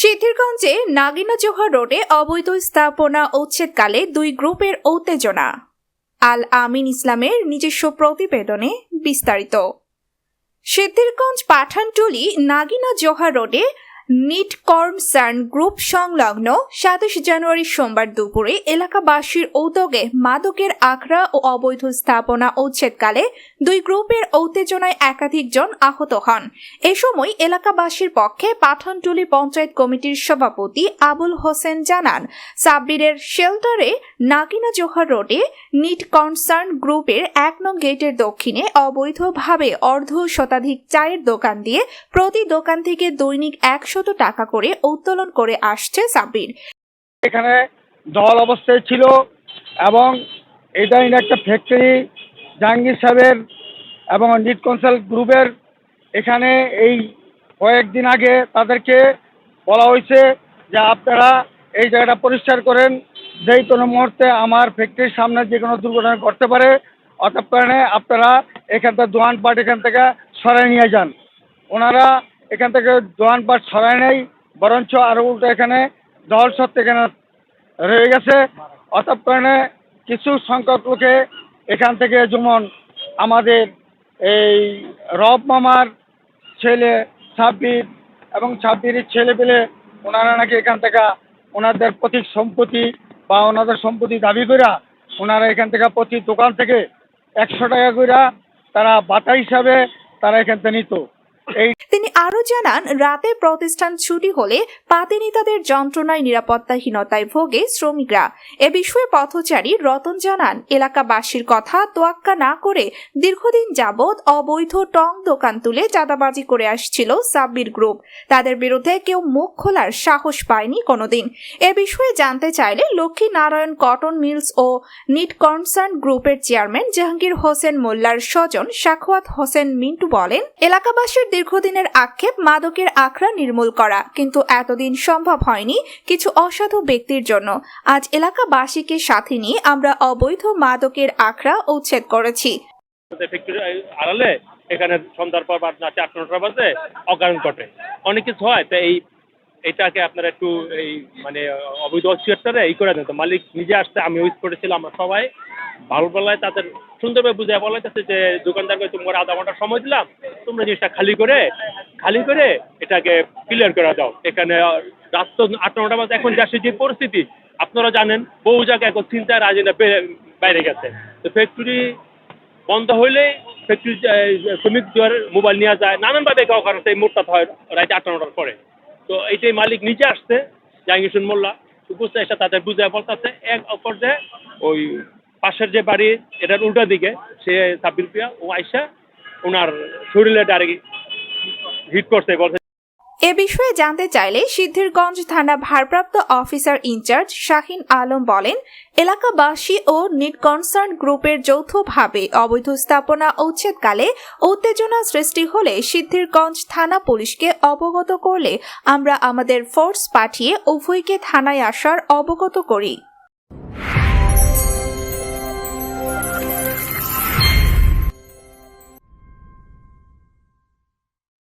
সিদ্ধিরগঞ্জে নাগিনা জোহর রোডে অবৈধ স্থাপনা উচ্ছেদকালে দুই গ্রুপের উত্তেজনা। আল আমিন ইসলামের নিজস্ব প্রতিবেদনে বিস্তারিত। সিদ্ধিরগঞ্জ পাঠানটুলি নাগিনা জোহা রোডে নিট কর্মসার্ন গ্রুপ সংলগ্ন সাতাশ জানুয়ারি সোমবার দুপুরে এলাকাবাসীর উদ্যোগে মাদকের আখড়া ও অবৈধ স্থাপনা উচ্ছেদকালে দুই গ্রুপের উত্তেজনায় একাধিক জন আহত হন। এ সময় এলাকাবাসীর পক্ষে পাঠানটুলি পঞ্চায়েত কমিটির সভাপতি আবুল হোসেন জানান সাব্বিরের শেল্টারে নাগিনা জোহর রোডে নিট কনসার্ন গ্রুপের এক নং গেটের দক্ষিণে অবৈধভাবে অর্ধ শতাধিক চায়ের দোকান দিয়ে প্রতি দোকান থেকে দৈনিক একশত টাকা করে উত্তোলন করে আসছে সাব্বির। এখানে দল অবস্থায় ছিল এবং এটা একটা ফ্যাক্টরি জাহাঙ্গীর সাহেবের এবং নিট কনসাল্ট গ্রুপের। এখানে এই কয়েকদিন আগে তাদেরকে বলা হয়েছে যে আপনারা এই জায়গাটা পরিষ্কার করেন, যেই কোনো মুহূর্তে আমার ফ্যাক্টরির সামনে যে কোনো দুর্ঘটনা ঘটতে পারে অতএব কারণে আপনারা এখান দোয়ান দোয়ানপাট এখান থেকে সরাই নিয়ে যান। ওনারা এখান থেকে দোয়ানপাট সরাই নেই, বরঞ্চ আরও উল্টো এখানে দল সত্ত্বে এখানে রয়ে গেছে। অতএব কারণে কিছু সংখ্যক লোকে এখান থেকে যেমন আমাদের এই রব মামার ছেলে সাব্বির এবং সাব্বিরের ছেলে পেলে ওনারা নাকি এখান থেকে ওনাদের প্রতি সম্পত্তি বা ওনাদের সম্পত্তি দাবি কইরা ওনারা এখান থেকে প্রতি দোকান থেকে একশো টাকা করে তারা বাটা হিসাবে তারা এখান থেকে নিত। এই আরও জানান, রাতে প্রতিষ্ঠান ছুটি হলে পাতিনি তাদের যন্ত্রণায় নিরাপত্তাহীনতায় ভোগে শ্রমিকরা। এ বিষয়ে পথচারী রতন জানান, এলাকাবাসীর কথা তোয়াক্কা না করে দীর্ঘদিন যাবৎ অবৈধ টং দোকান তুলে চাঁদাবাজি করে আসছিল সাব্বির গ্রুপ। তাদের বিরুদ্ধে কেউ মুখ খোলার সাহস পায়নি কোনোদিন। এ বিষয়ে জানতে চাইলে লক্ষ্মী নারায়ণ কটন মিলস ও নিট কনসার্ন গ্রুপের চেয়ারম্যান জাহাঙ্গীর হোসেন মোল্লার স্বজন শাখওয়াত হোসেন মিন্টু বলেন, এলাকাবাসীর দীর্ঘদিনের আক্ষেপ মাদকের আখড়া নির্মূল করা। কিন্তু এতদিন সম্ভব হয়নি কিছু অসাধু ব্যক্তির জন্য। আজ এলাকাবাসীকে সাথে নিয়ে আমরা অবৈধ মাদকের আখড়া উচ্ছেদ করেছি। আড়ালে এখানে সন্ধ্যার পর বা রাতে আট নটার বাজে অকারণ ঘটে। অনেক কিছু হয়, তো এই এটাকে আপনারা একটু এই মানে অবৈধ অস্বীকারটা এই করে দেন। তো মালিক নিজে আসতে আমি ওই করেছিলাম, আমরা সবাই। ভালো বেলায় তাদের সুন্দরভাবে বুঝায় বলা যাচ্ছে যে, দোকানদারকে তোমরা আধা ঘণ্টা সময় দিলাম, তোমরা জিনিসটা খালি করে খালি করে এটাকে ক্লিয়ার করে দাও। এখানে রাত তো আট নটা বাজে, এখন দেশের যে পরিস্থিতি, আপনারা জানেন, বহু জায়গায় এখন চিন্তায় রাজিনা বাইরে গেছে। তো ফ্যাক্টরি বন্ধ হইলে ফ্যাক্টরি শ্রমিকদের মোবাইল নেওয়া যায়। নানানভাবে কারণ এই মোটটা হয় রাত আটটা নটার পরে। তো এইটাই মালিক নিজে আসছে জাহাঙ্গীর মোল্লা। উপস্থিত এসে তাদের বুঝায় বলতেছে, এক পর্যায়ে ওই পাশের যে বাড়ি, এটার উল্টা দিকে, সে সাব্বির পিয়া ও আইসা ওনার শরীরে ডাইরেক্ট হিট করছে এ বিষয়ে জানতে চাইলে সিদ্ধিরগঞ্জ থানা ভারপ্রাপ্ত অফিসার ইনচার্জ শাহিন আলম বলেন, এলাকাবাসী ও নিট কনসার্ন গ্রুপের যৌথভাবে অবৈধ স্থাপনা উচ্ছেদকালে উত্তেজনা সৃষ্টি হলে সিদ্ধিরগঞ্জ থানা পুলিশকে অবগত করলে আমরা আমাদের ফোর্স পাঠিয়ে উভয়কে থানায় আসার অবগত করি।